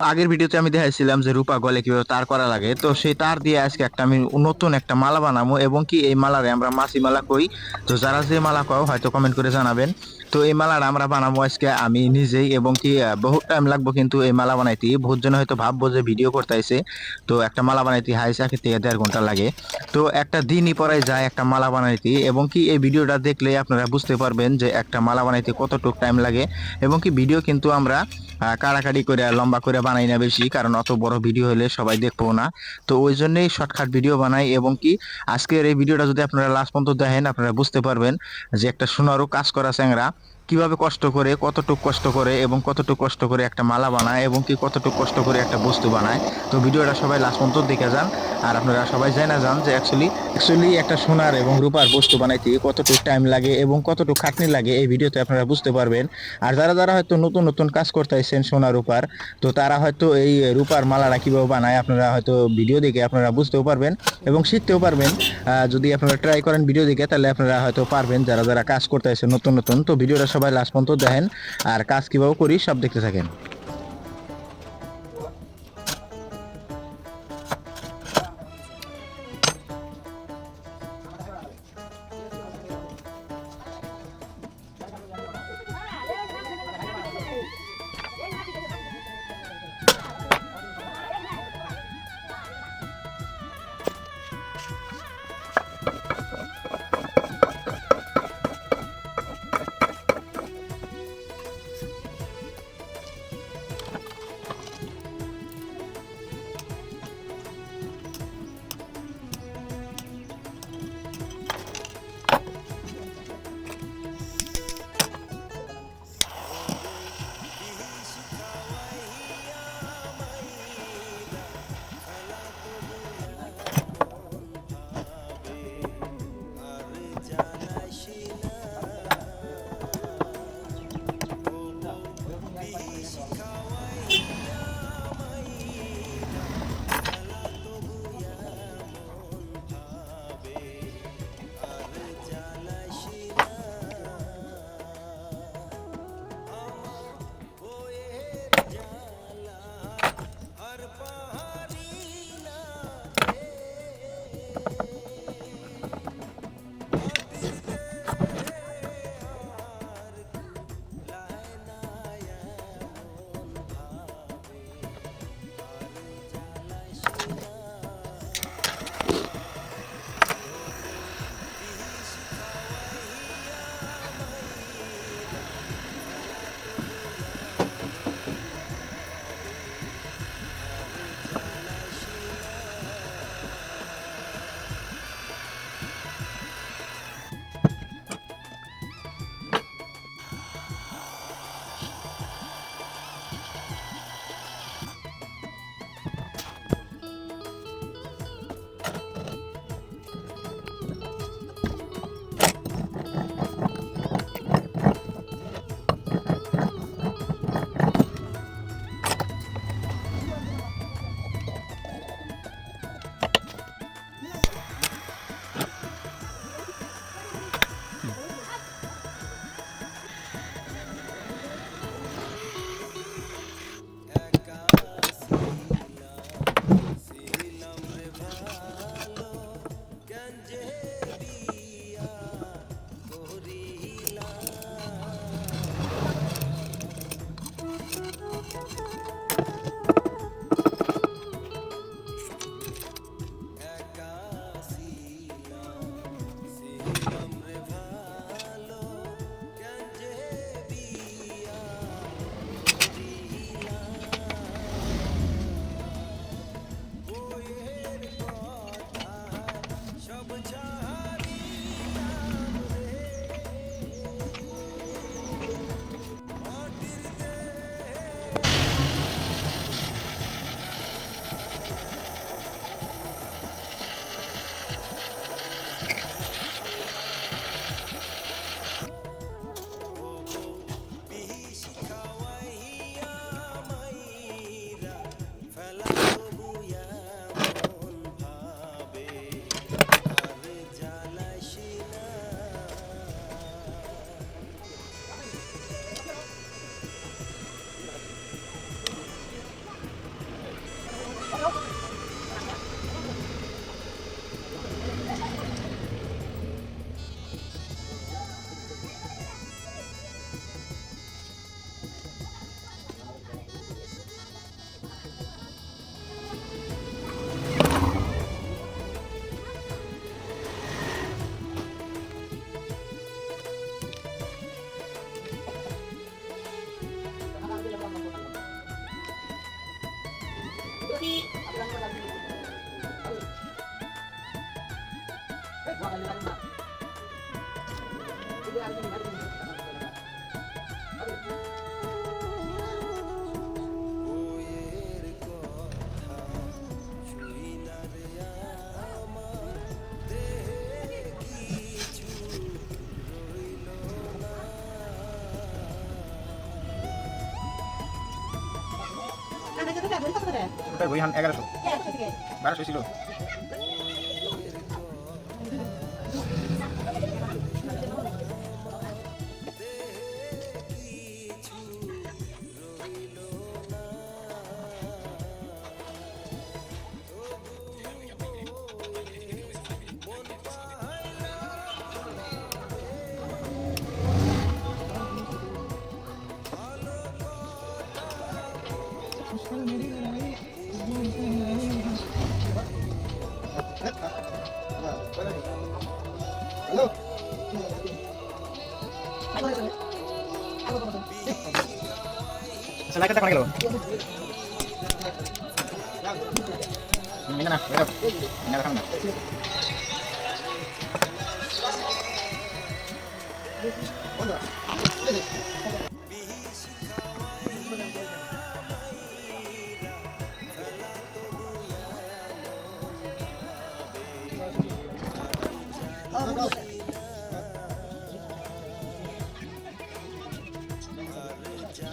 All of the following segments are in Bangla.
আগের ভিডিওতে আমি দেখাইছিলাম যে রূপা গলে কীভাবে তার করা লাগে। তো সেই তার দিয়ে আজকে একটা আমি নতুন একটা মালা বানাবো এবং কি এই মালারে আমরা মাসি মালা কই। তো যারা যে মালা কয় হয়তো কমেন্ট করে জানাবেন। তো এই মালাটা আমরা বানাবো আজকে আমি নিজেই এবং কি বহুত টাইম লাগবো কিন্তু এই মালা বানাইতে। বহুত জন হয়তো ভাববো যে ভিডিও করতেছে। তো একটা মালা বানাইতে হাইস আগে থেকে দেড় ঘণ্টা লাগে। তো একটা দিনই পরে যায় একটা মালা বানাইতে এবং কি এই ভিডিওটা দেখলে আপনারা বুঝতে পারবেন যে একটা মালা বানাইতে কতটুকু টাইম লাগে এবং কি ভিডিও কিন্তু আমরা কাড়াকাড়ি করে, লম্বা করে বানাই না বেশি কারণ অত বড় ভিডিও হলে সবাই দেখব না। তো ওই জন্যই শর্টকাট ভিডিও বানাই এবং কি আজকের এই ভিডিওটা যদি আপনারা লাস্ট পর্যন্ত দেখেন আপনারা বুঝতে পারবেন যে একটা সোনারও কাজ করা চ্যাংরা। কীভাবে কষ্ট করে, কতটুকু কষ্ট করে এবং কতটুকু কষ্ট করে একটা মালা বানায় এবং কি কতটুকু কষ্ট করে একটা বস্তু বানায়। তো ভিডিওটা সবাই লাস্ট পর্যন্ত দেখে যান। আর আপনারা সবাই জানা যান যে অ্যাকচুয়ালি অ্যাকচুয়ালি একটা সোনার এবং রূপার বস্তু বানাইতে কতটুকু টাইম লাগে এবং কতটুকু খাটনি লাগে এই ভিডিওতে আপনারা বুঝতে পারবেন। আর যারা যারা হয়তো নতুন নতুন কাজ করতে করতেছেন সোনা, রূপার, তো তারা হয়তো এই রূপার মালাটা কীভাবে বানায় আপনারা হয়তো ভিডিও দেখে আপনারা বুঝতেও পারবেন এবং শিখতেও পারবেন। যদি আপনারা ট্রাই করেন ভিডিও দেখে, তাহলে আপনারা হয়তো পারবেন। যারা যারা কাজ করতে করতেছেন নতুন নতুন, তো ভিডিওটা সবাই লাস্ট পর্যন্ত দেখেন আর কাজ কীভাবে করি সব দেখতে থাকেন। ওটার বই হান এগারোশো। বারোশো ছিল আচ্ছা লাইটটা কোন গেল। না না না না না।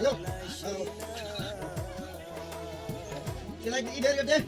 Can I get you there,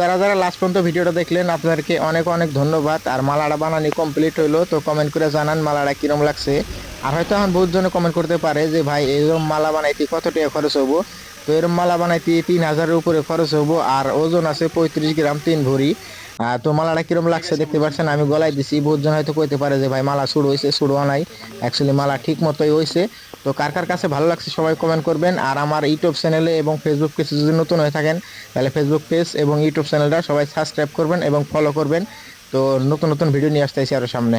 যারা যারা লাস্ট পর্যন্ত ভিডিওটা দেখলেন, আপনাদেরকে অনেক অনেক ধন্যবাদ। আর মালাটা বানানি কমপ্লিট হইল, তো কমেন্ট করে জানান মালাটা কিরম লাগছে। আর হয়তো এখন বহুত জনে কমেন্ট করতে পারে যে, ভাই এরকম মালা বানাইতে কত টাকা খরচ হব? তো এরকম মালা বানাইতে তিন হাজারের উপরে খরচ হব, আর ওজন আছে পঁয়ত্রিশ গ্রাম তিন ভরি। আহ, তো মালাটা কিরম লাগছে দেখতে পাচ্ছেন? আমি গলায় দিছি বহুত জন হয়তো কইতে পারে যে ভাই মালা শুরু হয়েছে শুরু নাই। অ্যাকচুয়ালি মালা ঠিক মতোই হয়েছে তো কার কার কাছে ভালো লাগছে সবাই কমেন্ট করবেন। আর আমার ইউটিউব চ্যানেলে এবং ফেসবুক পেজে যদি নতুন হয়ে থাকেন তাহলে ফেসবুক পেজ এবং ইউটিউব চ্যানেলটা সবাই সাবস্ক্রাইব করবেন এবং ফলো করবেন। তো নতুন নতুন ভিডিও নিয়ে আসতেছি আরও সামনে।